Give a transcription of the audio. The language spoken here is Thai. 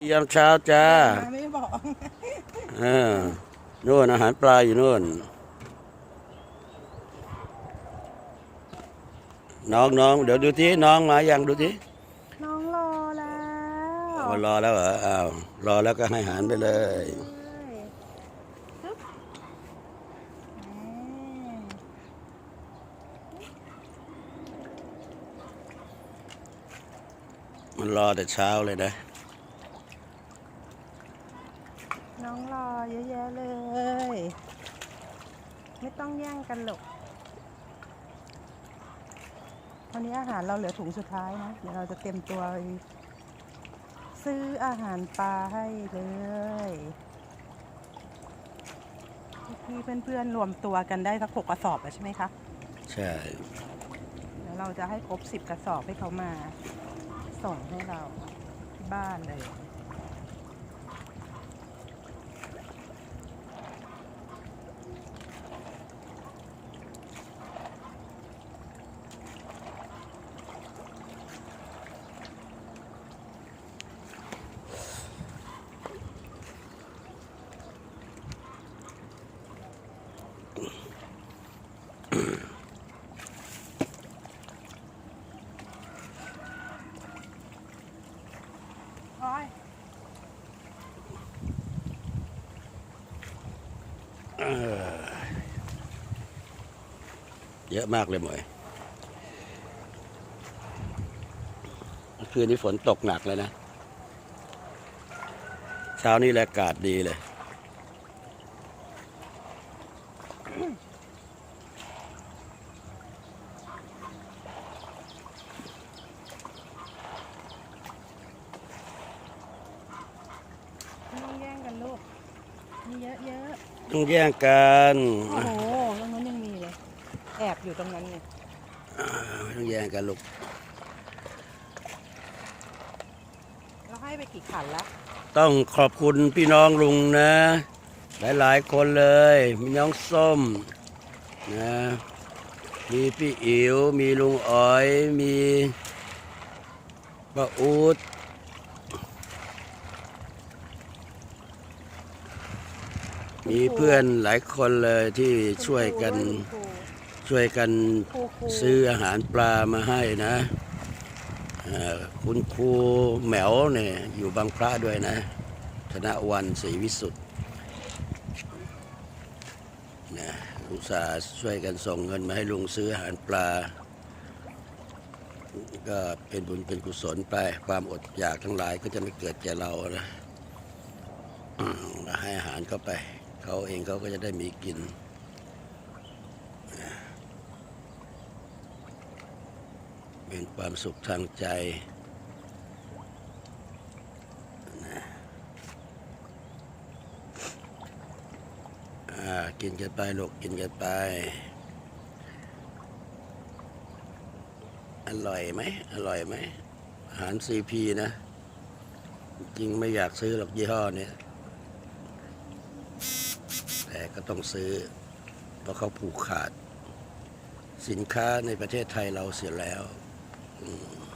ยามเช้าจ้ามาไม่บอกเออนู่นอาหารปลาอยู่นู่น น้องน้องเดี๋ยวดูที่น้องมายังดูที่น้องรอแล้วอ๋อรอแล้วเหรออ้าวรอแล้วก็ให้อาหารไปเลยปึ๊บอืมมันรอแต่เช้าเลยนะ น้องรอเยอะแยะเลย ไม่ต้องแย่งกันหรอกวันนี้อาหารเราเหลือถุงสุดท้ายนะ เดี๋ยวเราจะเต็มตัวไปซื้ออาหารปลาให้เลยพี่เพื่อนๆรวมตัวกันได้สักหกกระสอบแล้วใช่ไหมคะใช่เดี๋ยวเราจะให้ครบสิบกระสอบให้เขามา ส่งให้เราที่บ้านเลย เยอะมากเลยหมวยคือคืนนี้ฝนตกหนักเลยนะ เช้านี้แหละอากาศดีเลย ไม่ต้องแย่งกันลูก มีเยอะเยอะต้องแย่งกันๆโอ้โหตรงนั้นยังมีเลย แอบอยู่ตรงนั้นไงไม่ต้องแย่งกันลูกเราให้ไปกี่ขันละต้องขอบคุณพี่น้องลุงนะ หลายๆคนเลยมีน้องส้มนะมีพี่อิ๋วมีลุงอ๋อย มีป้าอูด มีเพื่อนหลายคนเลยที่ช่วยกันช่วยกันซื้ออาหารปลามาให้นะคุณครูแหมวเนี่ยอยู่บางพระด้วยนะ ธนวันศรีวิสุทธ์นะอุตส่าช่วยกันส่งเงินมาให้ลุงซื้ออาหารปลา ก็เป็นบุญเป็นกุศลไป ความอดอยากทั้งหลายก็จะไม่เกิดแก่เรานะให้อาหารเข้าไป เขาเองเขาก็จะได้มีกิน เป็นความสุขทางใจกินกันไปลูกกินกันไป อร่อยไหมอร่อยไหมอาหารซีพีนะ จริงไม่อยากซื้อหรอกยี่ห้อเนี้ย แต่ก็ต้องซื้อ เพราะเขาผูกขาด สินค้าในประเทศไทยเราเสียแล้ว อืม